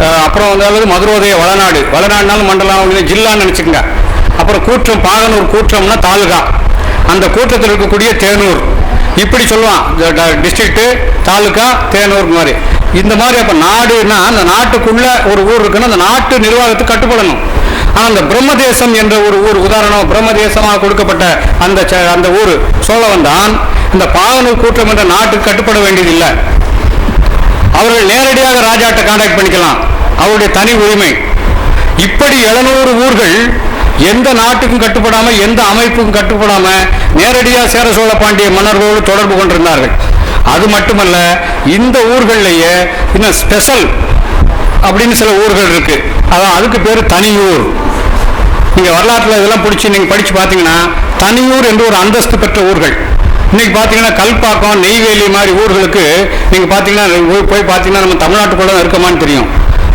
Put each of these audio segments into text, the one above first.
அப்புறம் வந்து மதுரோதய வளநாடு. வளநாடுனாலும் மண்டலம் அப்படின்னு ஜில்லான்னு நினச்சிக்கோங்க. அப்புறம் கூற்றம் பாகனூர் கூற்றம்னா தாலுகா. அந்த கூற்றத்தில் இருக்கக்கூடிய தேனூர். இப்படி சொல்லுவான் டிஸ்ட்ரிக்ட்டு தாலுகா தேனூர் மாதிரி. இந்த மாதிரி அப்போ நாடுனா அந்த நாட்டுக்குள்ளே ஒரு ஊர் இருக்குன்னா அந்த நாட்டு நிர்வாகத்துக்கு கட்டுப்படணும். ஆனால் அந்த பிரம்மதேசம் என்ற ஒரு ஊர் உதாரணம் பிரம்மதேசமாக கொடுக்கப்பட்ட அந்த ச- அந்த ஊர் சோழவன் தான் இந்த பாகனூர் கூற்றம் என்ற நாட்டுக்கு கட்டுப்பட வேண்டியதில்லை. அவர்கள் நேரடியாக ராஜாட்ட கான்டாக்ட் பண்ணிக்கலாம். அவருடைய தனி உரிமை. இப்படி எழுநூறு ஊர்கள் எந்த நாட்டுக்கும் கட்டுப்படாமல் எந்த அமைப்புக்கும் கட்டுப்படாமல் நேரடியாக சேர சோழ பாண்டிய மன்னர்களோடு தொடர்பு கொண்டிருந்தார்கள். அது மட்டுமல்ல இந்த ஊர்கள்லேயே இன்னும் ஸ்பெஷல் அப்படின்னு சில ஊர்கள் இருக்கு. அதான் அதுக்கு பேர் தனியூர். நீங்கள் வரலாற்றில் இதெல்லாம் பிடிச்சி நீங்கள் படித்து பார்த்தீங்கன்னா தனியூர் என்று ஒரு அந்தஸ்து பெற்ற ஊர்கள். இன்னைக்கு பார்த்தீங்கன்னா கல்பாக்கம் நெய்வேலி மாதிரி ஊர்களுக்கு நீங்கள் பார்த்தீங்கன்னா போய் பார்த்தீங்கன்னா நம்ம தமிழ்நாட்டுக்குள்ளே தான் இருக்கமான்னு தெரியும்.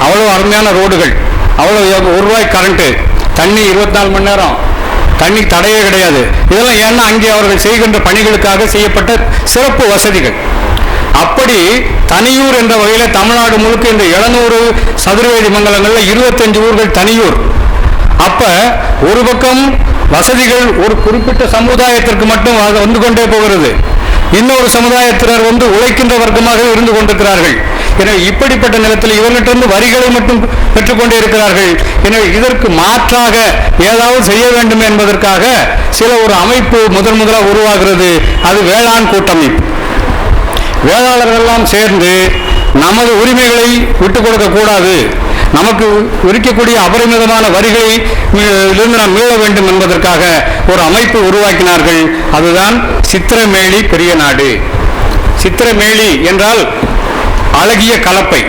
அவ்வளோ அருமையான ரோடுகள் அவ்வளோ ஒரு ரூபாய் கரண்ட்டு தண்ணி இருபத்தி நாலு மணி நேரம். தண்ணி தடையே கிடையாது. இதெல்லாம் ஏன்னா அங்கே அவர்கள் செய்கின்ற பணிகளுக்காக செய்யப்பட்ட சிறப்பு வசதிகள். அப்படி தனியூர் என்ற வகையில் தமிழ்நாடு முழுக்க இந்த எழுநூறு சதுரவேதி மங்கலங்களில் இருபத்தஞ்சு ஊர்கள் தனியூர். அப்போ ஒரு பக்கம் வசதிகள் ஒரு குறிப்பிட்ட சமுதாயத்திற்கு மட்டும் அது வந்து கொண்டே போகிறது. இன்னொரு சமுதாயத்தினர் வந்து உழைக்கின்ற வர்க்கமாக இருந்து கொண்டிருக்கிறார்கள். எனவே இப்படிப்பட்ட நிலத்தில் இவர்கிட்ட வரிகளை மட்டும் பெற்றுக்கொண்டே இருக்கிறார்கள். எனவே இதற்கு மாற்றாக ஏதாவது செய்ய வேண்டும் என்பதற்காக சில ஒரு அமைப்பு முதன் முதலாக உருவாகிறது. அது வேளாண் கூட்டமைப்பு. வேளாளர்கள் எல்லாம் சேர்ந்து நமது உரிமைகளை விட்டுக் கொடுக்க கூடாது. நமக்கு விரிக்கக்கூடிய அபரிமிதமான வரிகளை இருந்து நாம் மீள வேண்டும் என்பதற்காக ஒரு அமைப்பு உருவாக்கினார்கள். அதுதான் சித்திரமேளி பெரிய நாடு. சித்திரமேளி என்றால் அழகிய கலப்பை.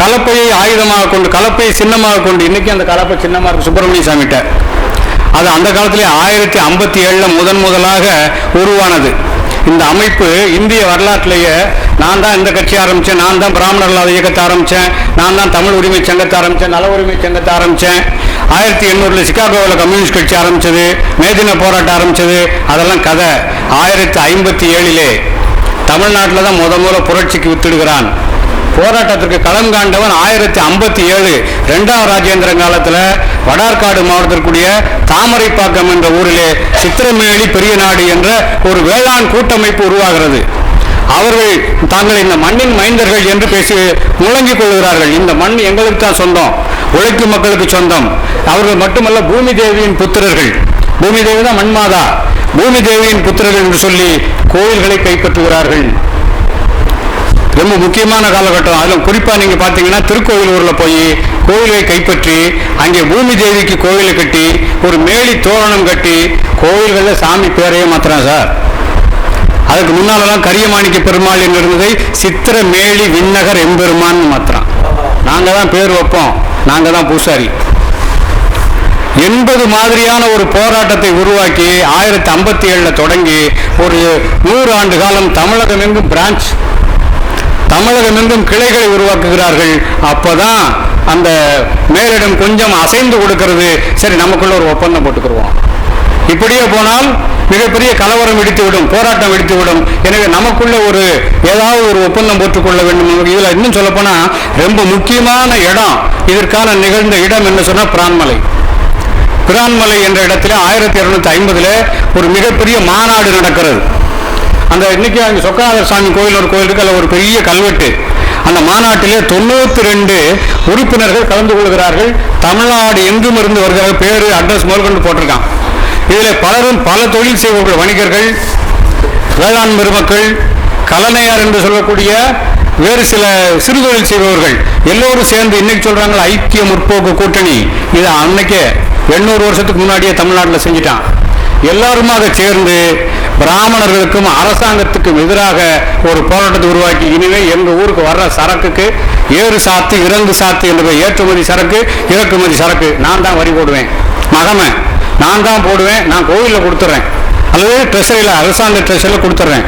கலப்பையை ஆயுதமாக கொண்டு கலப்பையை சின்னமாக கொண்டு இன்னைக்கு அந்த கலப்பை சின்னமாக இருக்கு சுப்பிரமணிய சாமிகிட்ட அது அந்த காலத்திலே ஆயிரத்தி ஐம்பத்தி ஏழில் முதன் முதலாக உருவானது. இந்த அமைப்பு இந்திய வரலாற்றிலேயே நான் தான் இந்த கட்சி ஆரம்பித்தேன் நான் தான் பிராமணர்களாத இயக்கத்தை ஆரம்பித்தேன் நான் தான் தமிழ் உரிமை சங்கத்தை ஆரம்பித்தேன் நல உரிமை சங்கத்தை ஆரம்பித்தேன் ஆயிரத்தி எண்ணூறில் சிகாகோவில் கம்யூனிஸ்ட் கட்சி ஆரம்பிச்சது மேதின போராட்டம் ஆரம்பித்தது அதெல்லாம் கதை. ஆயிரத்தி ஐம்பத்தி ஏழிலே தமிழ்நாட்டில் தான் முத முத புரட்சிக்கு வித்திடுகிறான். போராட்டத்திற்கு களம் காண்டவன் ஆயிரத்தி ஐம்பத்தி ஏழு ரெண்டாம் ராஜேந்திர காலத்தில் வடார்காடு மாவட்டத்திற்குரிய தாமரைப்பாக்கம் என்ற ஊரிலே சித்திரமேலி பெரிய நாடு என்ற ஒரு வேளாண் கூட்டமைப்பு உருவாகிறது. அவர்கள் தாங்கள் இந்த மண்ணின் மைந்தர்கள் என்று பேசி முழங்கிக் கொள்கிறார்கள். இந்த மண் எங்களுக்கு தான் சொந்தம். உழைக்கும் மக்களுக்கு சொந்தம். அவர்கள் மட்டுமல்ல பூமி தேவியின் புத்திரர்கள். பூமி தேவி தான் மண்மாதா. பூமி தேவியின் புத்திரர்கள் என்று சொல்லி கோயில்களை கைப்பற்றுகிறார்கள். ரொம்ப முக்கியமான காலகட்டம். அதில் குறிப்பாக நீங்கள் பார்த்தீங்கன்னா திருக்கோவிலூரில் போய் கோயிலை கைப்பற்றி அங்கே பூமி தேவிக்கு கோவிலை கட்டி ஒரு மேலி தோரணம் கட்டி கோயில்களில் சாமி பேரையே மாத்துறான் சார். அதுக்கு முன்னாலெல்லாம் கரியமாணிக்க பெருமாள் என்று இருந்ததை சித்திர மேலி விண்ணகர் எம்பெருமான் மாத்திரம். நாங்கள் தான் பேர் வைப்போம். நாங்கள் தான் பூசாரி. எண்பது மாதிரியான ஒரு போராட்டத்தை உருவாக்கி ஆயிரத்தி ஐம்பத்தி ஏழுல தொடங்கி ஒரு நூறு ஆண்டு காலம் தமிழகம் எங்கும் பிரான்ச் தமிழகம் எங்கும் கிளைகளை உருவாக்குகிறார்கள். அப்போதான் அந்த மேலிடம் கொஞ்சம் அசைந்து கொடுக்கிறது. சரி நமக்குள்ள ஒரு ஒப்பந்தம் போட்டுக்கிருவோம். இப்படியே போனால் மிகப்பெரிய கலவரம் வெடித்துவிடும் போராட்டம் வெடித்துவிடும். எனவே நமக்குள்ள ஒரு ஏதாவது ஒரு ஒப்பந்தம் போட்டுக்கொள்ள வேண்டும் இதில் இன்னும் சொல்லப்போனால் ரொம்ப முக்கியமான இடம் இதற்கான நிகழ்ந்த இடம் என்ன சொன்னால் பிரான்மலை. பிரான்மலை என்ற இடத்துல ஆயிரத்தி இரநூத்தி ஐம்பதுல ஒரு மிகப்பெரிய மாநாடு நடக்கிறது. அந்த இன்னைக்கு அங்கே சொக்கநாதர் சாமி கோயில் ஒரு கோயில் இருக்கு அதுல ஒரு பெரிய கல்வெட்டு. அந்த மாநாட்டிலே தொண்ணூத்தி ரெண்டு உறுப்பினர்கள் கலந்து கொள்கிறார்கள். தமிழ்நாடு எங்கும் இருந்து வருகிற பேரு அட்ரஸ் முதற்கொண்டு போட்டிருக்கான் இதில் பலரும் பல தொழில் செய்பவர்கள் வணிகர்கள் வேளாண் பெருமக்கள் கலனையார் என்று சொல்லக்கூடிய வேறு சில சிறு தொழில் செய்பவர்கள் எல்லோரும் சேர்ந்து இன்னைக்கு சொல்கிறாங்களா ஐக்கிய முற்போக்கு கூட்டணி. இதை அன்னைக்கே எண்ணூறு வருஷத்துக்கு முன்னாடியே தமிழ்நாட்டில் செஞ்சிட்டான். எல்லாருமாக சேர்ந்து பிராமணர்களுக்கும் அரசாங்கத்துக்கும் எதிராக ஒரு போராட்டத்தை உருவாக்கி இனிமே எங்கள் ஊருக்கு வர்ற சரக்குக்கு ஏறு சாத்து இறங்கு சாத்து என்ற ஏற்றுமதி சரக்கு இறக்குமதி சரக்கு. நான் தான் வரி போடுவேன். மகமை. நான் தான் போடுவேன் நான் கோவிலில் கொடுத்துட்றேன் அல்லது ட்ரெஷரியில் அரசாங்க ட்ரெஷரியில் கொடுத்துட்றேன்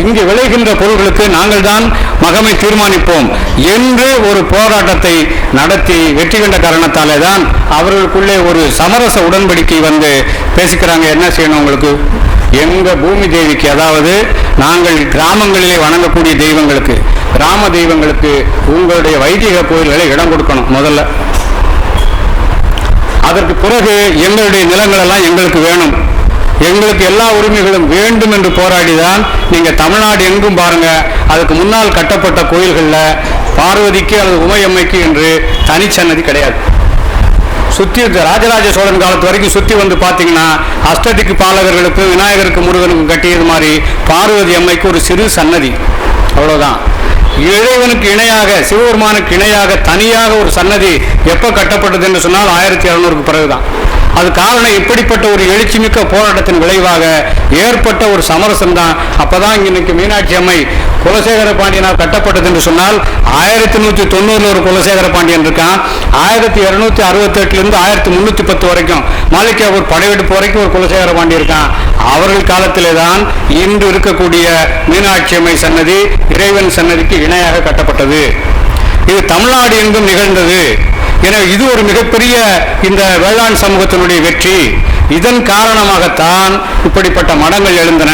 இங்கே விளைகின்ற பொருள்களுக்கு நாங்கள் தான் மகமை தீர்மானிப்போம் என்று ஒரு போராட்டத்தை நடத்தி வெற்றி கண்ட காரணத்தாலே தான் அவர்களுக்குள்ளே ஒரு சமரச உடன்படிக்கை வந்து பேசிக்கிறாங்க. என்ன செய்யணும் உங்களுக்கு? எங்கள் பூமி தேவிக்கு அதாவது நாங்கள் கிராமங்களிலே வணங்கக்கூடிய தெய்வங்களுக்கு கிராம தெய்வங்களுக்கு உங்களுடைய வைதிக கோயில்களை இடம் கொடுக்கணும் முதல்ல. அதற்கு பிறகு எங்களுடைய நிலங்கள் எல்லாம் எங்களுக்கு வேணும். எங்களுக்கு எல்லா உரிமைகளும் வேண்டும் என்று போராடிதான் நீங்க தமிழ்நாடு எங்கும் பாருங்க. அதுக்கு முன்னால் கட்டப்பட்ட கோயில்கள்ல பார்வதிக்கு அல்லது உமையம்மைக்கு என்று தனிச்சன்னதி கிடையாது. சுத்தி இருக்க ராஜராஜ சோழன் காலத்து வரைக்கும் சுத்தி வந்து பாத்தீங்கன்னா அஷ்டதிக்கு பாலகர்களுக்கும் விநாயகருக்கு முருகனுக்கும் கட்டியது மாதிரி பார்வதி அம்மைக்கு ஒரு சிறு சன்னதி. அவ்வளவுதான். இறைவனுக்கு இணையாக சிவபெருமானுக்கு இணையாக தனியாக ஒரு சன்னதி எப்போ கட்டப்பட்டது என்று சொன்னால் ஆயிரத்தி இரநூறுக்கு பிறகுதான். அது காரணம் இப்படிப்பட்ட ஒரு எழுச்சிமிக்க போராட்டத்தின் விளைவாக ஏற்பட்ட ஒரு சமரசம் தான் அப்பதான் இன்னைக்கு மீனாட்சி அம்மை குலசேகர பாண்டியனால் கட்டப்பட்டது என்று சொன்னால் ஆயிரத்தி நூற்றி தொண்ணூறில் ஒரு குலசேகர பாண்டியன் இருக்கான். ஆயிரத்தி இரநூத்தி அறுபத்தெட்டுலேருந்து ஆயிரத்தி முந்நூற்றி பத்து வரைக்கும் மாலிகாவூர் படையெடுப்பு வரைக்கும் ஒரு குலசேகர பாண்டியன் இருக்கான். அவர்கள் காலத்திலே தான் இன்று இருக்கக்கூடிய மீனாட்சி அம்மை சன்னதி இறைவன் சன்னதிக்கு இணையாக கட்டப்பட்டது. இது தமிழ்நாடு எங்கும் நிகழ்ந்தது. எனவே இது ஒரு மிகப்பெரிய இந்த வேளாண் சமூகத்தினுடைய வெற்றி. இதன் காரணமாகத்தான் இப்படிப்பட்ட மடங்கள் எழுந்தன.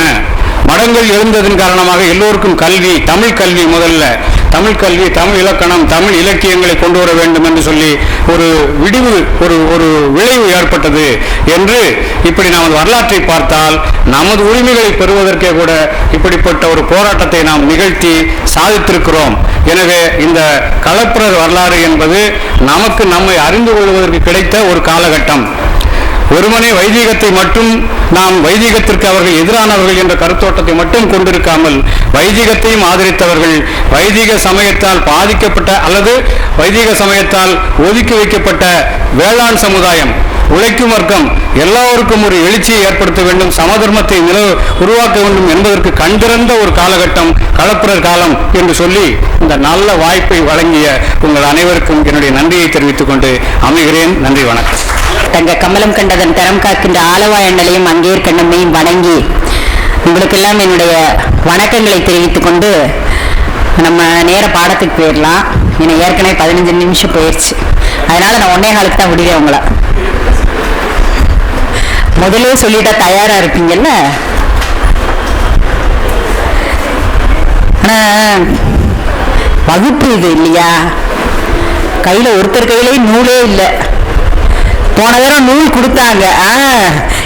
மடங்கள் எழுந்ததன் காரணமாக எல்லோருக்கும் கல்வி தமிழ் கல்வி முதல்ல. தமிழ் கல்வி தமிழ் இலக்கணம் தமிழ் இலக்கியங்களை கொண்டு வர வேண்டும் என்று சொல்லி ஒரு விடிவு ஒரு ஒரு விளைவு ஏற்பட்டது என்று இப்படி நமது வரலாற்றை பார்த்தால் நமது உரிமைகளை பெறுவதற்கே கூட இப்படிப்பட்ட ஒரு போராட்டத்தை நாம் நிகழ்த்தி சாதித்திருக்கிறோம். எனவே இந்த கலப்புற வரலாறு என்பது நமக்கு நம்மை அறிந்து கொள்வதற்கு கிடைத்த ஒரு காலகட்டம். வெறுமனே வைதீகத்தை மட்டும் நாம் வைதீகத்திற்கு அவர்கள் எதிரானவர்கள் என்ற கருத்தோட்டத்தை மட்டும் கொண்டிருக்காமல் வைதீகத்தையும் ஆதரித்தவர்கள் வைதீக சமயத்தால் பாதிக்கப்பட்ட அல்லது வைதீக சமயத்தால் ஒதுக்கி வைக்கப்பட்ட வேளாண் சமுதாயம் உழைக்கும் வர்க்கம் எல்லாருக்கும் ஒரு எழுச்சியை ஏற்படுத்த வேண்டும் சமதர்மத்தை நில உருவாக்க வேண்டும் என்பதற்கு கண்டிருந்த ஒரு காலகட்டம் கலப்புரர் காலம் என்று சொல்லி இந்த நல்ல வாய்ப்பை வழங்கிய உங்கள் அனைவருக்கும் என்னுடைய நன்றியை தெரிவித்துக் கொண்டு அமைகிறேன். நன்றி வணக்கம். தங்க கமலம் கண்டதன் தரம் காக்கின்ற ஆலவாய் அண்ணலையும் அங்கேயர் கண்ணம்மையும் வணங்கி உங்களுக்கெல்லாம் என்னுடைய வணக்கங்களை தெரிவித்துக் கொண்டு நம்ம நேர பாடத்துக்கு போயிடலாம் ஏன்னா ஏற்கனவே பதினஞ்சு நிமிஷம் போயிடுச்சு அதனால நான் ஒன்னே காலுக்கு தான் விடுவேன் உங்களை. முதலே சொல்லிட்டா தயாரா இருப்பீங்கல்ல? ஆனா வகுப்பு இது இல்லையா? கையில ஒருத்தர் கையிலேயே நூலே இல்லை. போன தடவை நூல் கொடுத்தாங்க. ஆ,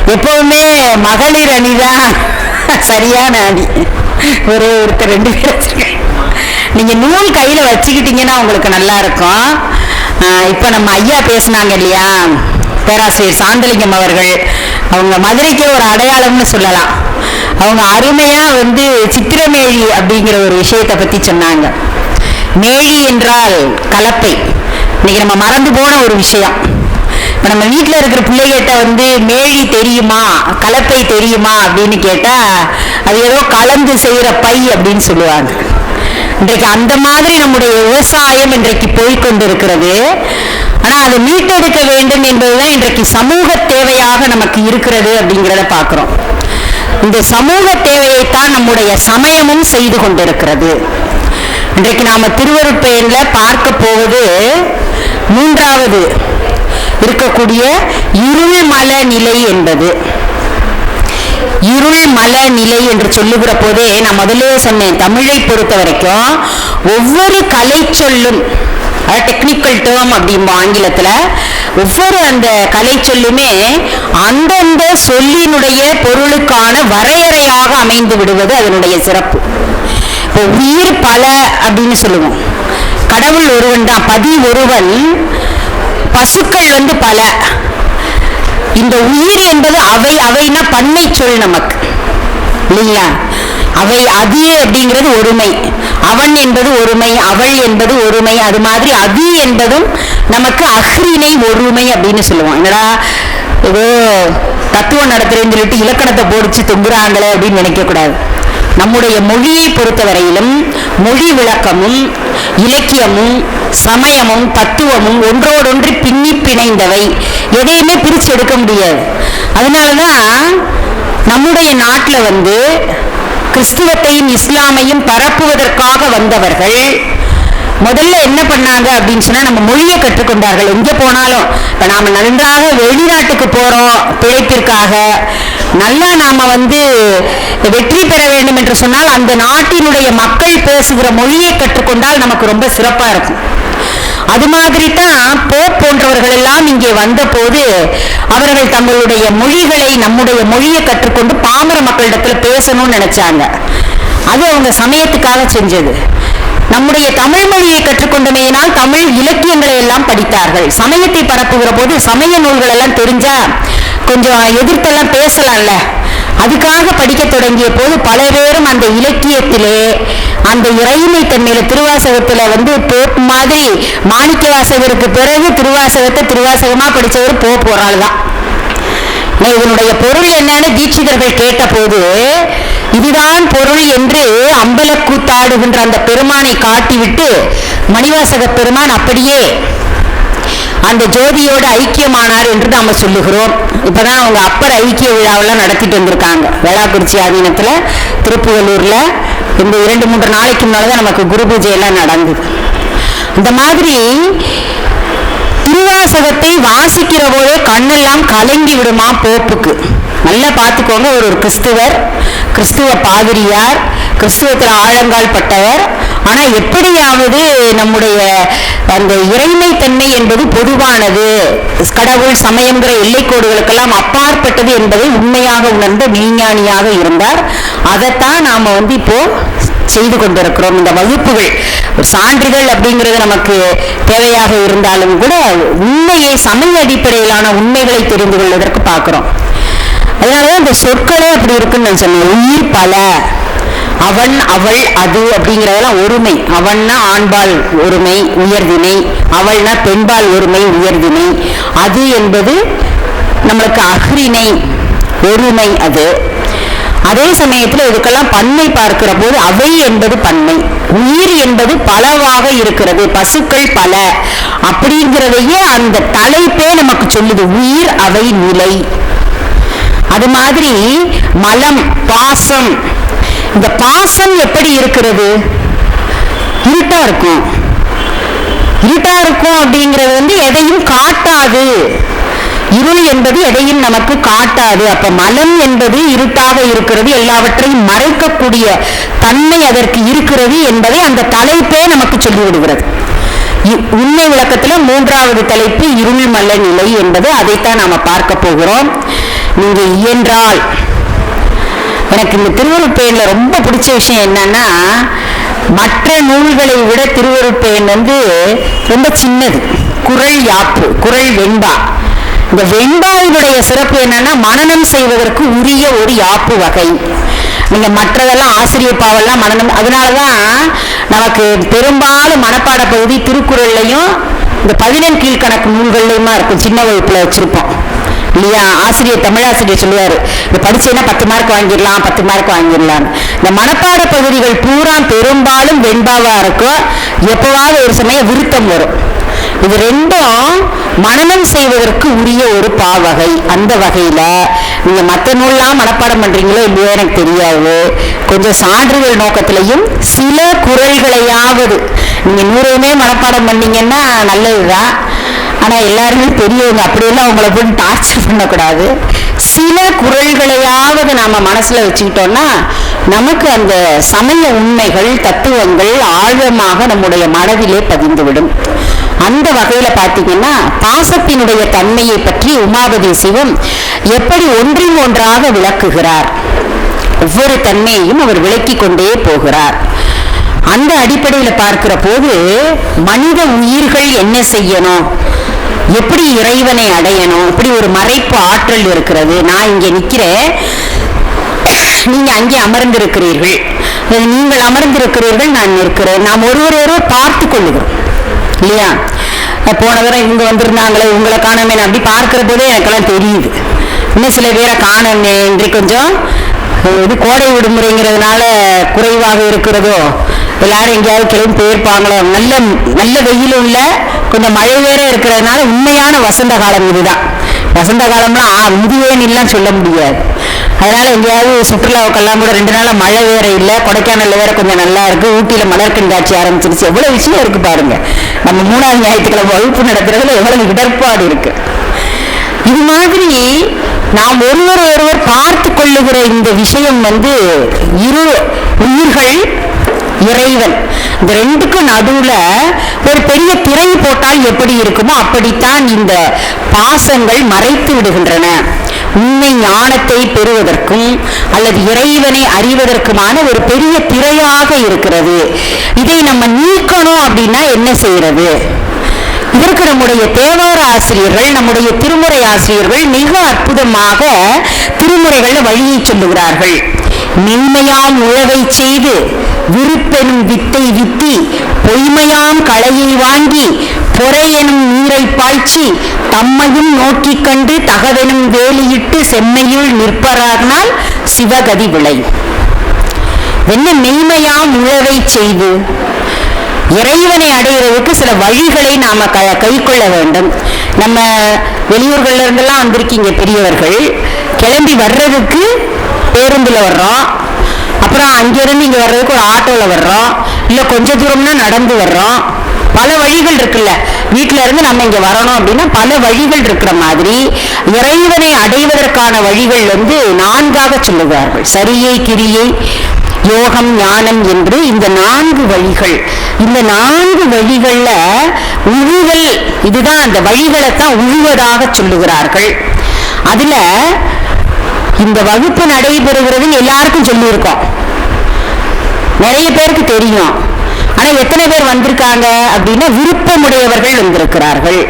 எப்பவுமே மகளிர் அணிதான் சரியான அணி. ஒரு ஒருத்தர் ரெண்டு பேர் வச்சிருக்காங்க. நீங்க நூல் கையில வச்சுக்கிட்டீங்கன்னா உங்களுக்கு நல்லா இருக்கும். இப்ப நம்ம ஐயா பேசினாங்க இல்லையா? பேராசிரியர் சாந்தலிங்கம் அவர்கள். அவங்க மதுரைக்கே ஒரு அடையாளம்னு சொல்லலாம். அவங்க அருமையா வந்து சித்திரமேழி அப்படிங்கிற ஒரு விஷயத்தை பத்தி சொன்னாங்க. மேழி என்றால் கலப்பை. இன்னைக்கு நம்ம மறந்து போன ஒரு விஷயம். இப்ப நம்ம வீட்டில் இருக்கிற பிள்ளைகிட்ட வந்து மேழி தெரியுமா? கலப்பை தெரியுமா? அப்படின்னு கேட்டா அது ஏதோ கலந்து செய்யற பை அப்படின்னு சொல்லுவாங்க. இன்றைக்கு அந்த மாதிரி நம்முடைய விவசாயம் இன்றைக்கு போய்க்கொண்டிருக்கிறது. ஆனா அதை மீட்டெடுக்க வேண்டும் என்பதுதான் இன்றைக்கு சமூக தேவையாக நமக்கு இருக்கிறது அப்படிங்கிறத பார்க்குறோம். இந்த சமூக தேவையைத்தான் நம்முடைய சமயமும் செய்து கொண்டிருக்கிறது. இன்றைக்கு நாம திருவருட்பெயர்ல பார்க்க போவது மூன்றாவது இருக்கக்கூடிய இருள்மல நிலை என்பது. இருள் மல நிலை என்று சொல்லுகிற போதே நான் முதலே சொன்னேன் தமிழை பொறுத்த வரைக்கும் ஒவ்வொரு கலை சொல்லும் டெக்னிக்கல் டேர்ம் அப்படிம்போம் ஆங்கிலத்தில் ஒவ்வொரு அந்த கலை சொல்லுமே அந்தந்த சொல்லினுடைய பொருளுக்கான வரையறையாக அமைந்து விடுவது அதனுடைய சிறப்பு. இப்போ உயிர் பல அப்படின்னு சொல்லுவோம். கடவுள் ஒருவன் தான் பதி ஒருவன் பசுக்கள் வந்து பல. இந்த உயிர் என்பது அவை அவைன்னா பண்ணை சொல் நமக்கு. இல்லையா அவை அது அப்படிங்கிறது ஒருமை. அவன் என்பது ஒருமை அவள் என்பது ஒருமை அது மாதிரி அது என்பதும் நமக்கு அஹ்ரினை ஒருமை அப்படின்னு சொல்லுவோம் என்னடா ஏதோ தத்துவம் நடத்துறேன்னு சொல்லிட்டு இலக்கணத்தை போடிச்சு தொங்குறாங்களே அப்படின்னு நினைக்க கூடாது நம்முடைய மொழியை பொறுத்தவரையிலும் மொழி விளக்கமும் இலக்கியமும் சமயமும் தத்துவமும் ஒன்றோடொன்று பின்னி பிணைந்தவை. எதையுமே பிரிச்சு எடுக்க முடியாது. அதனாலதான் நம்முடைய நாட்டில் வந்து கிறிஸ்துவத்தையும் இஸ்லாமையும் பரப்புவதற்காக வந்தவர்கள் முதல்ல என்ன பண்ணாங்க அப்படின்னு சொன்னா நம்ம மொழியை கற்றுக்கொண்டார்கள். எங்க போனாலும். இப்ப நாம நன்றாக வெளிநாட்டுக்கு போறோம் பிழைப்பிற்காக. நல்லா நாம வந்து வெற்றி பெற வேண்டும் என்று சொன்னால் அந்த நாட்டினுடைய மக்கள் பேசுகிற மொழியை கற்றுக்கொண்டால் நமக்கு ரொம்ப சிறப்பா இருக்கும். அது மாதிரி தான் போப் போன்றவர்கள் எல்லாம் இங்கே வந்தபோது அவர்கள் தங்களுடைய மொழிகளை நம்முடைய மொழியை கற்றுக்கொண்டு பாமர மக்களிடத்துல பேசணும்னு நினைச்சாங்க. அது அவங்க சமயத்துக்காக செஞ்சது. நம்முடைய தமிழ் மொழியை கற்றுக்கொண்டமையினால் தமிழ் இலக்கியங்களை எல்லாம் படித்தார்கள். சமயத்தை பரப்புகிற போது சமய நூல்கள் எல்லாம் தெரிஞ்சா கொஞ்சம் எதிர்த்தெல்லாம் பேசலாம்ல. அதுக்காக படிக்க தொடங்கிய போது பல பேரும் அந்த இலக்கியத்திலே அந்த இறைமை தன்மையில திருவாசகத்துல வந்து போப் மாதிரி மாணிக்க வாசகருக்கு பிறகு திருவாசகத்தை திருவாசகமா படிச்சவர் போப் ஒரு ஆள் தான் இதனுடைய பொருள் என்னன்னு தீட்சிதர்கள் கேட்டபோது இதுதான் பொருள் என்று அம்பலக்கூத்தாடுகின்ற அந்த பெருமானை காட்டிவிட்டு மணிவாசக பெருமான் அப்படியே அந்த ஜோதியோடு ஐக்கியமானார் என்று நாம் சொல்லுகிறோம். இப்பதான் அவங்க அப்பர் ஐக்கிய விழாவெல்லாம் நடத்திட்டு வந்திருக்காங்க. வேளாக்குறிச்சி ஆதீனத்தில் திருப்புவலூரில் இந்த இரண்டு மூன்று நாளைக்கு முன்னால்தான் நமக்கு குரு பூஜையெல்லாம் நடந்தது. இந்த மாதிரி திருவாசகத்தை வாசிக்கிற போதே கண்ணெல்லாம் கலங்கி விடுமா போப்புக்கு. நல்லா பார்த்துக்கோங்க ஒரு ஒரு கிறிஸ்துவர். கிறிஸ்துவ பாதிரியார் கிறிஸ்துவத்தில் ஆழங்கால் பட்டவர். ஆனால் எப்படியாவது நம்முடைய அந்த இறைமைத்தன்மை என்பது பொதுவானது. கடவுள் சமயங்கிற எல்லைக்கோடுகளுக்கெல்லாம் அப்பாற்பட்டது என்பதை உண்மையாக உணர்ந்த விஞ்ஞானியாக இருந்தார். அதைத்தான் நாம் வந்து இப்போ செய்து கொண்டிருக்கிறோம். இந்த வகுப்புகள் சான்றிதழ் அப்படிங்கிறது நமக்கு தேவையாக இருந்தாலும் கூட உண்மையை சமய அடிப்படையிலான உண்மைகளை தெரிந்து கொள்வதற்கு பார்க்குறோம். அதனாலதான் இந்த சொற்களே அப்படி இருக்குன்னு நான் சொன்னேன். உயிர் பல. அவன் அவள் அது அப்படிங்கிறதெல்லாம் ஒருமை. அவன்னா ஆண்பால் ஒருமை உயர்தினை அவள்னா பெண்பால் ஒருமை உயர்தினை அது என்பது நம்மளுக்கு அஃறிணை ஒருமை அது. அதே சமயத்தில் இதுக்கெல்லாம் பன்மை பார்க்கிற போது அவை என்பது பன்மை. உயிர் என்பது பலவாக இருக்கிறது. பசுக்கள் பல. அப்படிங்கிறதையே அந்த தலைப்பே நமக்கு சொல்லுது. உயிர் அவை நிலை. அது மாதிரி மலம் பாசம். இந்த பாசம் எப்படி இருக்கிறது? இருட்டா இருக்கும். இருட்டா இருக்கும் அப்படிங்கிறது வந்து எதையும் காட்டாது. இருள் என்பது எதையும் நமக்கு காட்டாது. அப்ப மலம் என்பது இருட்டாக இருக்கிறது. எல்லாவற்றையும் மறைக்கக்கூடிய தன்மை அதற்கு இருக்கிறது என்பதை அந்த தலைப்பே நமக்கு சொல்லிவிடுகிறது இ- உண்மை விளக்கத்துல மூன்றாவது தலைப்பு இருள் மல நிலை என்பது. அதைத்தான் நாம பார்க்க போகிறோம். நீங்கள் இயன்றால். எனக்கு இந்த திருவருட்பெயர்ல ரொம்ப பிடிச்ச விஷயம் என்னன்னா மற்ற நூல்களை விட திருவருட்பெயர் வந்து ரொம்ப சின்னது. குரல் யாப்பு குரல் வெண்பா. இந்த வெண்பாவினுடைய சிறப்பு என்னன்னா மனநம் செய்வதற்கு உரிய ஒரு யாப்பு வகை. நீங்க மற்றதெல்லாம் ஆசிரியர் பாவெல்லாம் மனனம் அதனாலதான் நமக்கு பெரும்பாலும் மனப்பாட பகுதி திருக்குறள்லையும் இந்த பதினெண் கீழ்கணக்கு நூல்கள்லையுமா இருக்கும். சின்ன வகுப்புல வச்சிருப்போம். இல்லையா? ஆசிரியர் தமிழாசிரியர் சொல்லுவார் இந்த படிச்சேன்னா பத்து மார்க் வாங்கிடலாம் பத்து மார்க் வாங்கிடலாம் இந்த மனப்பாட பகுதிகள் பூரா பெரும்பாலும் வெண்பாவா இருக்கும். எப்பவாவது ஒரு சமயம் விருத்தம் வரும். இது ரெண்டும் மனநம் செய்வதற்கு உரிய ஒரு பாவகை. அந்த வகையில் நீங்கள் மற்ற நூல்லாம் மனப்பாடம் பண்ணுறீங்களோ இல்லையோ எனக்கு தெரியாது. கொஞ்சம் சான்றுகள் நோக்கத்திலையும் சில குரல்களையாவது நீங்கள் நூறையுமே மனப்பாடம் பண்ணீங்கன்னா நல்லதுதான். ஆனால் எல்லாருமே பெரியவங்க அப்படியெல்லாம் அவங்கள போய் டார்ச்சர் பண்ணக்கூடாது. சில குரல்களையாவது நாம் மனசில் வச்சுக்கிட்டோம்னா நமக்கு அந்த சமய உண்மைகள் தத்துவங்கள் ஆழமாக நம்முடைய மனதிலே பதிந்துவிடும். அந்த வகையில் பார்த்தீங்கன்னா பாசத்தினுடைய தன்மையை பற்றி உமாபதி சிவம் எப்படி ஒன்றின் ஒன்றாக விளக்குகிறார். ஒவ்வொரு தன்மையையும் அவர் விளக்கி கொண்டே போகிறார். அந்த அடிப்படையில் பார்க்கிற போது மனித உயிர்கள் என்ன செய்யணும்? எப்படி இறைவனை அடையணும்? இப்படி ஒரு மறைப்பு ஆற்றல் இருக்கிறது. நான் இங்கே நிற்கிறேன் நீங்கள் அங்கே அமர்ந்திருக்கிறீர்கள். நீங்கள் அமர்ந்திருக்கிறீர்கள் நான் நிற்கிறேன். நாம் ஒருவர் ஒருவர் பார்த்து கொள்ளுகிறோம். இல்லையா? போன தடவை இங்கே வந்திருந்தாங்களே உங்களை காணமே. நான் அப்படி பார்க்கிற போதே எனக்கெல்லாம் தெரியுது. இன்னும் சில பேரை காணமே. இன்றைக்கு கொஞ்சம் இது கோடை விடுமுறைங்கிறதுனால குறைவாக இருக்கிறதோ? எல்லாரும் எங்கேயாவது கிளம்பி போயிருப்பாங்களோ? நல்ல நல்ல வெயில் உள்ள கொஞ்சம் மழை வேற இருக்கிறதுனால உண்மையான வசந்த காலம் இதுதான். வசந்த காலம்லாம் ஆ, இல்லைன்னு சொல்ல முடியாது. அதனால எங்கேயாவது சுற்றுலாவுக்கெல்லாம் கூட ரெண்டு நாளாக மழை வேற இல்லை கொடைக்கானல்ல வேற கொஞ்சம் நல்லா இருக்கு ஊட்டியில மலர் கண்காட்சி ஆரம்பிச்சிருச்சு. எவ்வளவு விஷயம் இருக்கு பாருங்க. நம்ம மூணாவது ஞாயிற்றுக்கிழமை வகுப்பு நடத்துறதுல எவ்வளவு இடர்பாடு இருக்கு. இது மாதிரி நாம் ஒருவர் ஒருவர் பார்த்து கொள்ளுகிற இந்த விஷயம் வந்து இரு உயிர்கள் இறைவன். இந்த ரெண்டுக்கும் நடுவுல ஒரு பெரிய திரை போட்டால் எப்படி இருக்குமோ அப்படித்தான் இந்த பாசங்கள் மறைத்து விடுகின்றன. உண்மை ஞானத்தை பெறுவதற்கும் அல்லது இறைவனை அறிவதற்குமான ஒரு பெரிய திரையாக இருக்கிறது. இதை நம்ம நீக்கணும் அப்படின்னா என்ன செய்யறது? இதற்கு நம்முடைய தேவார ஆசிரியர்கள் நம்முடைய திருமுறை ஆசிரியர்கள் மிக அற்புதமாக திருமுறைகள் வழியை சொல்லுகிறார்கள். மென்மையாம் உழவை செய்து விருப்பெனும் வித்தை வித்தி பொய்மையாம் களையை வாங்கி பொறை எனும் நீரை பாய்ச்சி தம்மையும் நோக்கிக் கண்டு தகவெனும் வேலியிட்டு செம்மையுள் நிற்பரானால் சிவகதி விளை என்ன மெய்மையாம் உழவை செய்து இறைவனை அடைகிறதுக்கு சில வழிகளை நாம க கை கொள்ள வேண்டும். நம்ம வெளியூர்கள்ல இருந்தெல்லாம் வந்திருக்கீங்க பெரியவர்கள் கிளம்பி வர்றதுக்கு பேருந்துல வர்றோம். அப்புறம் அங்கிருந்து இங்க வர்றதுக்கு ஒரு ஆட்டோல வர்றோம். இல்ல கொஞ்ச தூரம்னா நடந்து வர்றோம். பல வழிகள் இருக்குல்ல. வீட்டில இருந்து நம்ம இங்க வரணும் அப்படின்னா பல வழிகள் இருக்கிற மாதிரி இறைவனை அடைவதற்கான வழிகள் வந்து நான்காக சொல்லுவார்கள். சரியை கிரியை யோகம் ஞானம் என்று இந்த நான்கு வழிகள். இந்த நான்கு வழிகள்ல உழுவல் இதுதான் அந்த வழிகளை தான் உழுவதாக சொல்லுகிறார்கள். அதுல இந்த வகுப்பு நடைபெறுகிறதுன்னு எல்லாருக்கும் சொல்லியிருக்கோம். நிறைய பேருக்கு தெரியும். ஆனா எத்தனை பேர் வந்திருக்காங்க அப்படின்னா விருப்பமுடையவர்கள் வந்திருக்கிறார்கள்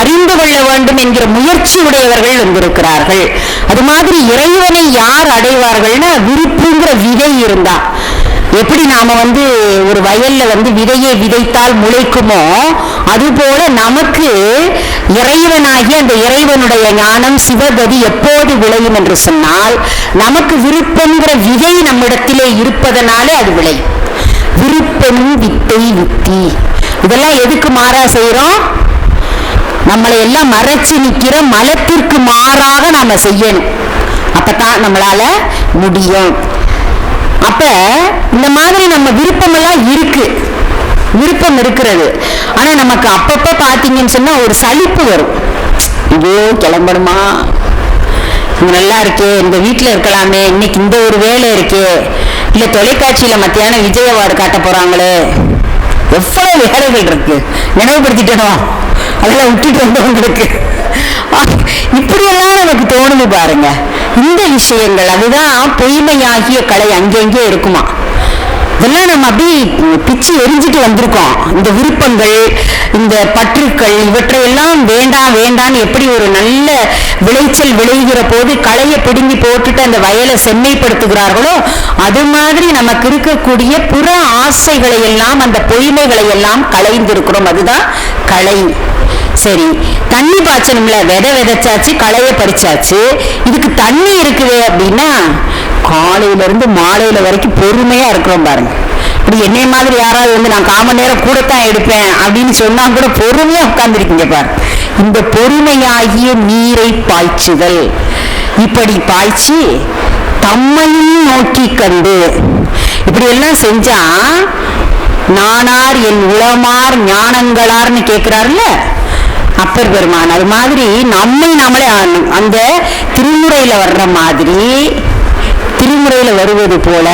அறிந்து கொள்ள வேண்டும் என்கிற முயற்சி உடையவர்கள் வந்திருக்கிறார்கள் அது மாதிரி இறைவனை யார் அடைவார்கள்னா விருப்புங்கிற விதை இருந்தா. எப்படி நாம வந்து ஒரு வயல்ல வந்து விதையை விதைத்தால் முளைக்குமோ அதுபோல நமக்கு இறைவனாகி அந்த இறைவனுடைய ஞானம் சிவகதி எப்போது விளையும் என்று சொன்னால் நமக்கு விருப்பங்கிற விதை நம்மிடத்திலே இருப்பதனாலே அது விளையும். விருப்பம் வித்தை வித்தி. இதெல்லாம் எதுக்கு மாறா செய்யறோம் நம்மளை எல்லாம் மறைச்சு நிற்கிற மலத்திற்கு மாறாக நாம செய்யணும். அப்பதான் நம்மளால முடியும். அப்ப இந்த மாதிரி நம்ம விருப்பமெல்லாம் இருக்கு. விருப்பம் இருக்கிறது. ஆனால் நமக்கு அப்பப்போ பார்த்தீங்கன்னு சொன்னால் ஒரு சலிப்பு வரும். ஐயோ கிளம்பணுமா? இங்க நல்லா இருக்கே இந்த வீட்டில் இருக்கலாமே இன்னைக்கு இந்த ஒரு வேலை இருக்கே. இல்லை தொலைக்காட்சியில் மத்தியானம் விஜய் அவார்டு காட்ட போகிறாங்களே எவ்வளோ வேலைகள் இருக்கு. நினைவுபடுத்திட்டோம் அதெல்லாம் விட்டுட்டு வந்தவங்களுக்கு. இப்படியெல்லாம் நமக்கு தோணுது பாருங்க. இந்த விஷயங்கள் அதுதான் பொய்மையாகிய கலை அங்கெங்கே இருக்குமா? இதெல்லாம் நம்ம அப்படியே பிச்சு எரிஞ்சிட்டு வந்திருக்கோம். இந்த விருப்பங்கள் இந்த பற்றுக்கள் இவற்றையெல்லாம் வேண்டாம் வேண்டான்னு எப்படி ஒரு நல்ல விளைச்சல் விளைகிற போது களையை பிடுங்கி போட்டுட்டு அந்த வயலை செம்மைப்படுத்துகிறார்களோ அது மாதிரி நமக்கு இருக்கக்கூடிய புற ஆசைகளை எல்லாம் அந்த பொய்மைகளை எல்லாம் களைந்திருக்கிறோம். அதுதான் களை. சரி தண்ணி பாய்ச்சணும்ல. விதை விதைச்சாச்சு களையை பறிச்சாச்சு. இதுக்கு தண்ணி இருக்குது அப்படின்னா காலையிலேருந்து மாலையில் மாலையில வரைக்கும் பொறுமையா இருக்கிறோம் பாருங்க. இப்படி என்னை மாதிரி யாராவது வந்து நான் காமன் நேரம் கூடத்தான் எடுப்பேன் அப்படின்னு சொன்னா கூட பொறுமையா உட்கார்ந்துருக்கீங்க பாரு. இந்த பொறுமையாகிய நீரை பாய்ச்சுதல். இப்படி பாய்ச்சி தம்மையும் நோக்கி கண்டு. இப்படி எல்லாம் செஞ்சா நானார் என் உளமார் ஞானங்களார்னு கேட்கிறாருல்ல அப்பர் பெருமான் அது மாதிரி நம்மை நாமளே அந்த திருமுறையில வர்ற மாதிரி திருமுறையில வருவது போல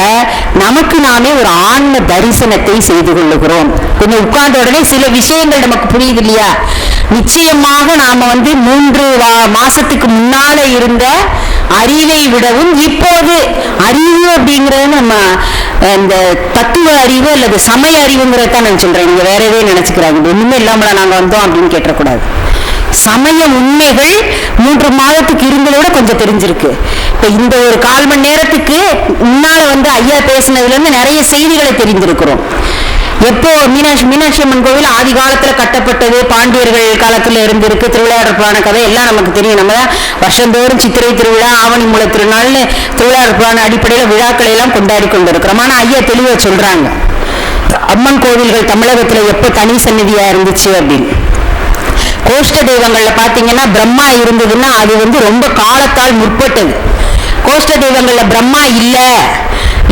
நமக்கு நாமே ஒரு ஆன்ம தரிசனத்தை செய்து கொள்ளுகிறோம். கொஞ்சம் உட்கார்ந்த உடனே சில விஷயங்கள் நமக்கு புரியுது இல்லையா? நிச்சயமாக நாம வந்து மூன்று மாசத்துக்கு முன்னால இருந்த அறிவை விடவும் இப்போது அறிவு அப்படிங்கிறது நம்ம இந்த தத்துவ அறிவு அல்லது சமய அறிவுங்கிறத தான் நான் சொல்றேன். நீங்க வேறவே நினைச்சுக்கிறாங்க ஒண்ணுமே இல்லாமல நாங்க வந்தோம் அப்படின்னு கேட்டக்கூடாது சமய உண்மைகள் மூன்று மாதத்துக்கு இருந்ததோட கொஞ்சம் தெரிஞ்சிருக்கு. இப்போ இந்த ஒரு கால் மணி நேரத்துக்கு முன்னால வந்து ஐயா பேசினதுல இருந்து நிறைய செய்திகளை தெரிந்திருக்கிறோம். எப்போ மீனாட்சி மீனாட்சி அம்மன் கோவில் ஆதி காலத்துல கட்டப்பட்டது பாண்டியர்கள் காலத்துல இருந்து இருக்கு திருவிளையாடல் புராண கதை எல்லாம் நமக்கு தெரியும். நம்ம தான் வருஷந்தோறும் சித்திரை திருவிழா ஆவணி மூல திருநாள்னு திருவிளையாடல் புராண அடிப்படையில விழாக்களை எல்லாம் கொண்டாடி கொண்டிருக்கிறோம். ஆனா ஐயா தெளிவா சொல்றாங்க. அம்மன் கோவில்கள் தமிழகத்துல எப்போ தனி சந்நிதியா இருந்துச்சு அப்படின்னு. கோஷ்ட தெய்வங்கள்ல பாத்தீங்கன்னா பிரம்மா இருந்ததுன்னா அது வந்து ரொம்ப காலத்தால் முற்பட்டது. கோஷ்ட தெய்வங்களில் பிரம்மா இல்லை.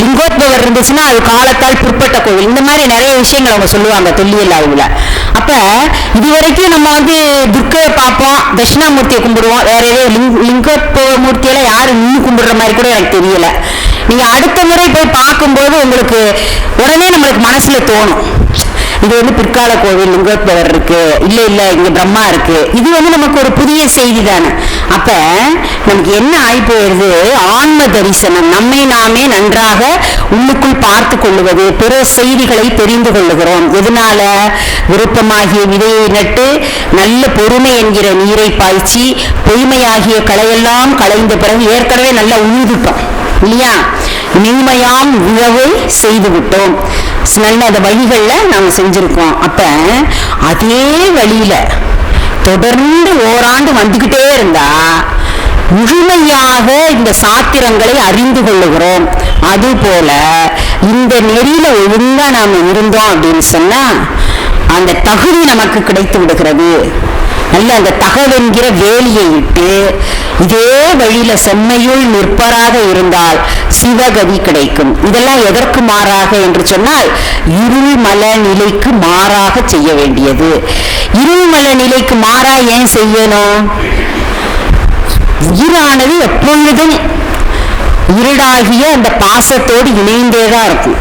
லிங்கோத்பவர் இருந்துச்சுன்னா அது காலத்தால் பிற்பட்ட கோவில் இந்த மாதிரி நிறைய விஷயங்கள் அவங்க சொல்லுவாங்க தொல்லியல் ஆய்வுல. அப்ப இதுவரைக்கும் நம்ம வந்து துர்க்கையை பார்ப்போம் தட்சிணாமூர்த்தியை கும்பிடுவோம். வேற ஏதோ லிங் லிங்கோத்பவ மூர்த்தியெல்லாம் யாரும் நின்று கும்பிடுற மாதிரி கூட எனக்கு தெரியல. நீங்க அடுத்த முறை போய் பார்க்கும்போது உங்களுக்கு உடனே நம்மளுக்கு மனசுல தோணும். இது வந்து பிற்கால கோவில் லிங்கோத்பவர் இருக்கு. இல்ல இல்ல இங்க பிரம்மா இருக்கு. இது வந்து நமக்கு ஒரு புதிய செய்தி தானே. அப்ப நமக்கு என்ன ஆகி போயிருது? ஆன்ம தரிசனம். நம்மை நாமே நன்றாக உள்ளுக்குள் பார்த்து கொள்ளுவது பிற செய்திகளை தெரிந்து கொள்ளுகிறோம். எதனால? விருப்பமாகிய விதையை நட்டு நல்ல பொறுமை என்கிற நீரை பாய்ச்சி பொய்மையாகிய களையெல்லாம் களைந்த பிறகு ஏற்கனவே நல்லா உழுதுட்டோம் இல்லையா? நீமையாம் உழவை செய்து விட்டோம். நல்ல அந்த வழிகளில் நாம செஞ்சுருக்கோம். அப்போ அதே வழியில் தொடர்ந்து ஓராண்டு வந்துகிட்டே இருந்தா முழுமையாக இந்த சாத்திரங்களை அறிந்து கொள்ளுகிறோம். அதுபோல இந்த நெறியில ஒழுங்கா நாம இருந்தோம் அப்படின்னு சொன்னா அந்த தகுதி நமக்கு கிடைத்து விடுகிறது. நல்ல அந்த தகவென்கிற வேலியை இட்டு இதே வழியில செம்மையுள் நிற்பராக இருந்தால் சிவகதி கிடைக்கும். இதெல்லாம் எதற்கு மாறாக என்று சொன்னால் இருள்மல நிலைக்கு மாறாக செய்ய வேண்டியது. இருள்மல நிலைக்கு மாறா ஏன் செய்யணும்? உயிரானது எப்பொழுதும் இருடாகிய அந்த பாசத்தோடு இணைந்தேதான் இருக்கும்.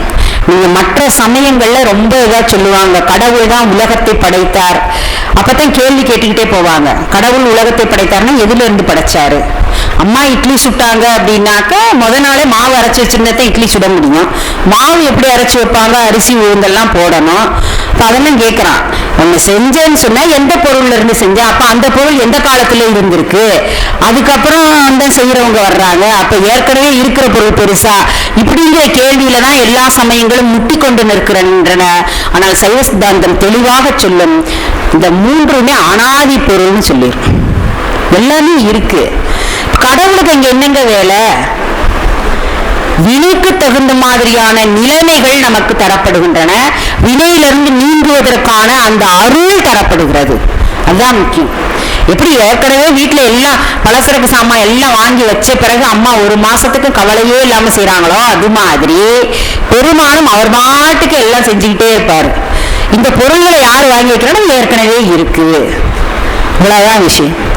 நீங்க மற்ற சமயங்கள்ல ரொம்ப இதா சொல்லுவாங்க கடவுள் தான் உலகத்தை படைத்தார். அப்பதான் கேள்வி கேட்டுக்கிட்டே போவாங்க. கடவுள் உலகத்தை படைத்தார்னா எதுல இருந்து படைச்சாரு? அம்மா இட்லி சுட்டாங்க அப்படின்னாக்க முத நாளே மாவு அரைச்சி வச்சிருந்தா இட்லி சுட முடியும். மாவு எப்படி அரைச்சி வைப்பாங்க? அரிசி உளுந்தெல்லாம் போடணும். இப்போ அதெல்லாம் கேட்குறான் ஒன்று செஞ்சேன்னு சொன்னால் எந்த பொருள்ல இருந்து செஞ்சேன் அப்போ அந்த பொருள் எந்த காலத்தில் இருந்திருக்கு? அதுக்கப்புறம் அந்த செய்கிறவங்க வர்றாங்க. அப்போ ஏற்கனவே இருக்கிற பொருள் பெருசா? இப்படிங்கிற கேள்வியில தான் எல்லா சமயங்களும் முட்டி கொண்டு நிற்கின்றன ஆனால் சைவ சித்தாந்தம் தெளிவாக சொல்லும் இந்த மூன்றுமே அனாதி பொருள்னு சொல்லிடும் எல்லாமே இருக்குது கடவுளுக்கு இங்க என்னங்க வேலை? வினைக்கு தகுந்த மாதிரியான நிலைமைகள் நமக்கு தரப்படுகின்றன. வினையிலிருந்து நீங்குவதற்கான அந்த அருள் தரப்படுகிறது. அதுதான் முக்கியம். எப்படி ஏற்கனவே வீட்டில் எல்லாம் பலசரக்கு சாமான் எல்லாம் வாங்கி வச்ச பிறகு அம்மா ஒரு மாசத்துக்கு கவலையே இல்லாமல் செய்கிறாங்களோ அது மாதிரி பெருமானும் அவர் பாட்டுக்கு எல்லாம் செஞ்சுக்கிட்டே இருப்பார். இந்த பொருள்களை யார் வாங்கி வைக்கிறாலும் ஏற்கனவே இருக்கு. இவ்வளோதான் விஷயம்.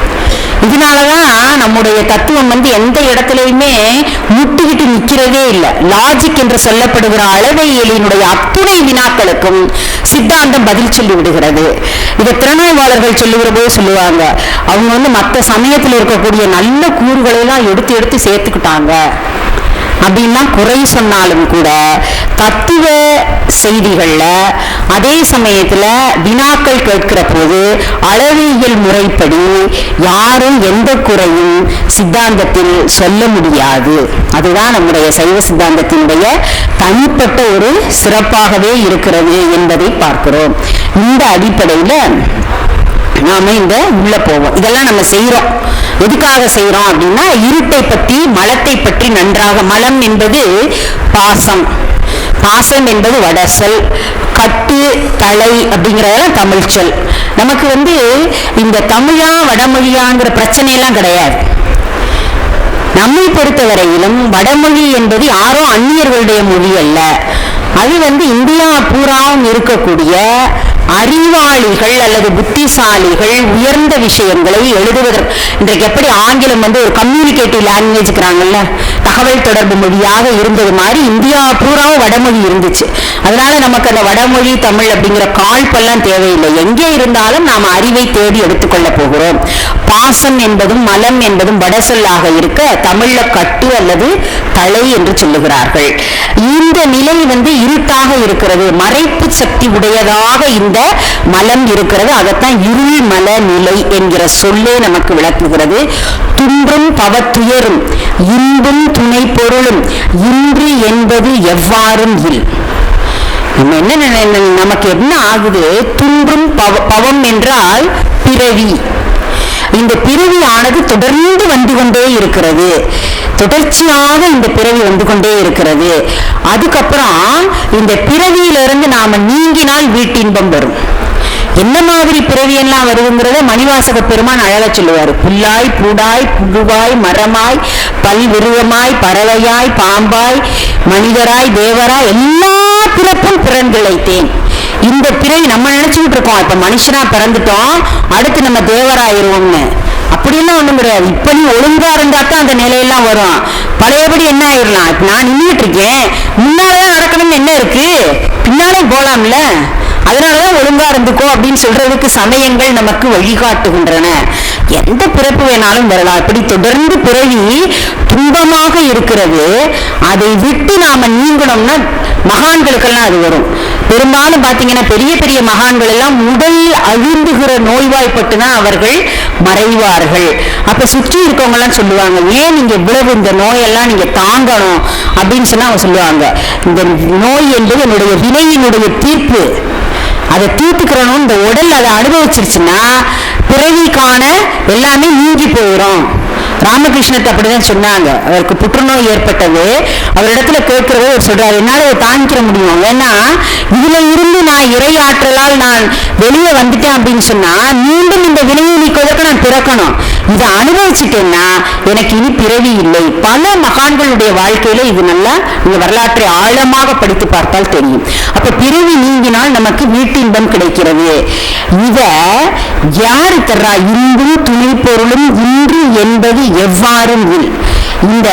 இதனாலதான் நம்முடைய தத்துவம் வந்து எந்த இடத்துலையுமே முட்டிக்கிட்டு நிற்கிறதே இல்லை. லாஜிக் என்று சொல்லப்படுகிற அளவையியலினுடைய அத்துணை வினாக்களுக்கும் சித்தாந்தம் பதில் சொல்லி விடுகிறது. இதை திறனாய்வாளர்கள் சொல்லுகிற போது சொல்லுவாங்க அவங்க வந்து மற்ற சமயத்தில் இருக்கக்கூடிய நல்ல கூறுகளை எல்லாம் எடுத்து எடுத்து சேர்த்துக்கிட்டாங்க. அப்படின்லாம் குறை சொன்னாலும் கூட தத்துவ செய்திகளில் அதே சமயத்தில் வினாக்கள் கேட்கிற போது அளவியல் முறைப்படி யாரும் எந்த குறையும் சித்தாந்தத்தில் சொல்ல முடியாது. அதுதான் நம்முடைய சைவ சித்தாந்தத்தினுடைய தனிப்பட்ட ஒரு சிறப்பாகவே இருக்கிறது என்பதை பார்க்கிறோம். இந்த அடிப்படையில் நாம இந்த உள்ள போவோம்? இதெல்லாம் நம்ம செய்யறோம் எதுக்காக செய்யறோம் அப்படின்னா இருட்டை பற்றி மலத்தை பற்றி நன்றாக. மலம் என்பது பாசம். பாசம் என்பது வடசல். கட்டு தலை அப்படிங்கிறதெல்லாம் தமிழ் சொல். நமக்கு வந்து இந்த தமிழா வடமொழியாங்கிற பிரச்சனை எல்லாம் கிடையாது. நம்மை பொறுத்தவரையிலும் வடமொழி என்பது யாரோ அந்நியர்களுடைய மொழி அல்ல. அது வந்து இந்தியா பூராவும் இருக்கக்கூடிய அறிவாளிகள் அல்லது புத்திசாலிகள் உயர்ந்த விஷயங்களை எழுதுவதற்கு இன்றைக்கு எப்படி ஆங்கிலம் வந்து ஒரு கம்யூனிகேட்டிவ் லாங்குவேஜ்ங்கிறாங்கல்ல தகவல் தொடர்பு மொழியாக இருந்தது மாதிரி இந்தியா பூராவும் வடமொழி இருந்துச்சு. அதனால நமக்கு அந்த வடமொழி தமிழ் அப்படிங்கிற காழ்ப்பெல்லாம் தேவையில்லை. எங்கே இருந்தாலும் நாம் அறிவை தேடி எடுத்துக்கொள்ள போகிறோம். பாசம் என்பதும் மலம் என்பதும் வடசொல்லாக இருக்க தமிழ்ல கட்டு அல்லது தலை என்று சொல்லுகிறார்கள். இந்த நிலை வந்து இருட்டாக இருக்கிறது. மறைப்பு சக்தி உடையதாக இந்த மலம் இருக்கிறது. அதைத்தான் இருள் மல நிலை என்கிற சொல்லே நமக்கு விளக்குகிறது. துன்றும் பவத்துயரும் இன்பும் துணை பொருளும் இன்று என்பது எவ்வாறும் இல். நம்ம என்ன நினை- நமக்கு என்ன ஆகுது? துன்றும் பவ- பவம் என்றால் பிறவி. இந்த பிறவியானது தொடர்ந்து வந்து கொண்டே இருக்கிறது. தொடர்ச்சியாக இந்த பிறவி வந்து கொண்டே இருக்கிறது. அதுக்கப்புறம் இந்த பிறவியிலிருந்து நாம நீங்கினால் வீட்டின்பம் வரும். என்ன மாதிரி பிறவியெல்லாம் வருதுங்கிறத மணிவாசக பெருமான் அழக சொல்லுவார். புல்லாய் பூடாய் புழுவாய் மரமாய் பல்விருவமாய் பறவையாய் பாம்பாய் மனிதராய் தேவராய் எல்லா பிறப்பும் பிறந்திழைத்தேன் இந்த பிறவி நம்ம நினைச்சுக்கிட்டு இருக்கோம் இப்ப மனுஷனா பிறந்துட்டோம். அடுத்து நம்ம தேவராயிருவோம்னு. அப்படியெல்லாம் ஒண்ணும் கிடையாது. இப்ப நீ ஒழுங்கா இருந்தா தான் அந்த நிலையெல்லாம் வரும். பழையபடி என்ன ஆயிடலாம் இப்ப நான் நின்றுட்டு இருக்கேன் முன்னாலதான் நடக்கணும்னு என்ன இருக்கு? பின்னாலே போலாம்ல. அதனாலதான் ஒழுங்கா இருந்துக்கோ அப்படின்னு சொல்றதுக்கு சமயங்கள் நமக்கு வழிகாட்டுகின்றன. எந்த பிறப்பு வேணாலும் வரலாம். இப்படி தொடர்ந்து பிறவி துன்பமாக இருக்கிறது. அதை விட்டு நாம நீங்கணும்னா மகான்களுக்கெல்லாம் அது வரும். பெரும்பாலும் பாத்தீங்கன்னா பெரிய பெரிய மகான்கள் எல்லாம் உடல் அழுந்துகிற நோய்வாய்ப்பட்டு தான் அவர்கள் மறைவார்கள். அப்ப சுற்றி இருக்கவங்க எல்லாம் சொல்லுவாங்க ஏன் நீங்க இவ்வளவு இந்த நோயெல்லாம் நீங்க தாங்கணும்? அப்படின்னு சொன்னா அவங்க சொல்லுவாங்க இந்த நோய் என்பது என்னுடைய வினையினுடைய தீர்ப்பு. அதை தீர்த்துக்கிறணும் இந்த உடல் அதை அனுபவிச்சிருச்சுன்னா பிறவிக்கான எல்லாமே நீங்கி போயிடும் ராமகிருஷ்ணத்தை அப்படிதான் சொன்னாங்க. அவருக்கு புற்றுநோய் ஏற்பட்டது. அவரிடத்துல கேட்கிறத அவர் சொல்றாரு. என்னால அதை தாங்கிக்க முடியும். ஏன்னா இதுல இருந்து நான் இறை ஆற்றலால் நான் வெளியே வந்துட்டேன் அப்படின்னு சொன்னா மீண்டும் இந்த வினையை நீக்குவதற்கு நான் பிறக்கணும். இதை அனுபவிச்சுட்டேன்னா எனக்கு இனி பிறவி இல்லை. பல மகான்களுடைய வாழ்க்கையில இது நல்லா இந்த வரலாற்றை ஆழமாக படித்து பார்த்தால் தெரியும். அப்ப பிறவி நீங்கினால் நமக்கு வீட்டின்பம் கிடைக்கிறது. இத யாரு தர்றா? இன்றும் துணை பொருளும் இன்று என்பது எவ்வாறும் உள் இந்த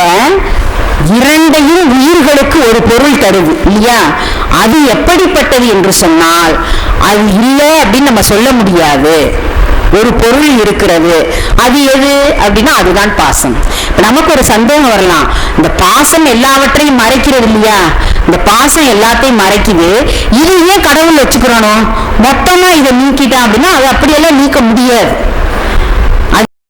இரண்டையும் உயிர்களுக்கு ஒரு பொருள் தருது இல்லையா? அது எப்படிப்பட்டது என்று சொன்னால் அது இல்லை அப்படின்னு நம்ம சொல்ல முடியாது. ஒரு பொருள் இருக்கிறது. அது எது? அப்படின்னா அதுதான் பாசம். இப்ப நமக்கு ஒரு சந்தேகம் வரலாம். இந்த பாசம் எல்லாவற்றையும் மறைக்கிறது இல்லையா? இந்த பாசம் எல்லாத்தையும் மறைக்குது. இது ஏன் கடவுள் வச்சுக்கிறணும் மொத்தமா இதை நீக்கிட்டான் அப்படின்னா அது அப்படியெல்லாம் நீக்க முடியாது.